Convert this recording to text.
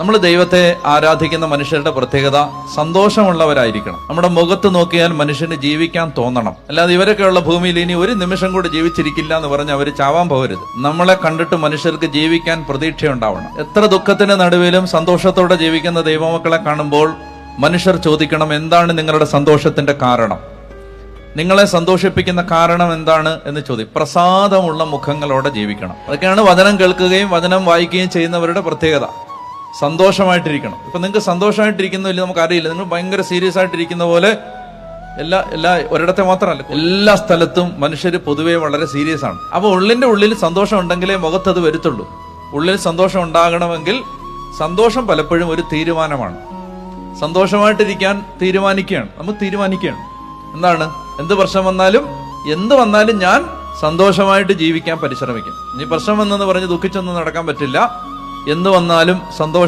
നമ്മൾ ദൈവത്തെ ആരാധിക്കുന്ന മനുഷ്യരുടെ പ്രത്യേകത സന്തോഷമുള്ളവരായിരിക്കണം. നമ്മുടെ മുഖത്ത് നോക്കിയാൽ മനുഷ്യന് ജീവിക്കാൻ തോന്നണം. അല്ലാതെ ഇവരൊക്കെയുള്ള ഭൂമിയിൽ ഇനി ഒരു നിമിഷം കൂടി ജീവിച്ചിരിക്കില്ല എന്ന് പറഞ്ഞ് അവർ ചാവാൻ പോകരുത്. നമ്മളെ കണ്ടിട്ട് മനുഷ്യർക്ക് ജീവിക്കാൻ പ്രതീക്ഷയുണ്ടാവണം. എത്ര ദുഃഖത്തിന്റെ നടുവിലും സന്തോഷത്തോടെ ജീവിക്കുന്ന ദൈവമക്കളെ കാണുമ്പോൾ മനുഷ്യർ ചോദിക്കണം എന്താണ് നിങ്ങളുടെ സന്തോഷത്തിന്റെ കാരണം? നിങ്ങളെ സന്തോഷിപ്പിക്കുന്ന കാരണം എന്താണ് എന്ന് ചോദ്യം പ്രസാദമുള്ള മുഖങ്ങളോടെ ജീവിക്കണം. അതൊക്കെയാണ് വചനം കേൾക്കുകയും വചനം വായിക്കുകയും ചെയ്യുന്നവരുടെ പ്രത്യേകത. സന്തോഷമായിട്ടിരിക്കണം. ഇപ്പം നിങ്ങൾക്ക് സന്തോഷമായിട്ടിരിക്കുന്നില്ല നമുക്ക് അറിയില്ല നിങ്ങൾ ഭയങ്കര സീരിയസ് ആയിട്ടിരിക്കുന്ന പോലെ എല്ലാ എല്ലാ ഒരിടത്തെ മാത്രമല്ല എല്ലാ സ്ഥലത്തും മനുഷ്യർ പൊതുവേ വളരെ സീരിയസ് ആണ്. അപ്പോൾ ഉള്ളിന്റെ ഉള്ളിൽ സന്തോഷം ഉണ്ടെങ്കിലേ മുഖത്തത് വരുത്തുള്ളൂ. ഉള്ളിൽ സന്തോഷം ഉണ്ടാകണമെങ്കിൽ സന്തോഷം പലപ്പോഴും ഒരു തീരുമാനമാണ്. സന്തോഷമായിട്ടിരിക്കാൻ തീരുമാനിക്കുകയാണ്. നമ്മൾ തീരുമാനിക്കുകയാണ്. എന്താണ്? എന്ത് പ്രശ്നം വന്നാലും എന്ത് വന്നാലും ഞാൻ സന്തോഷമായിട്ട് ജീവിക്കാൻ പരിശ്രമിക്കും. ഇനി പ്രശ്നം വന്നെന്ന് പറഞ്ഞ് ദുഃഖിച്ചൊന്നും നടക്കാൻ പറ്റില്ല. എന്ത് വന്നാലും സന്തോഷം.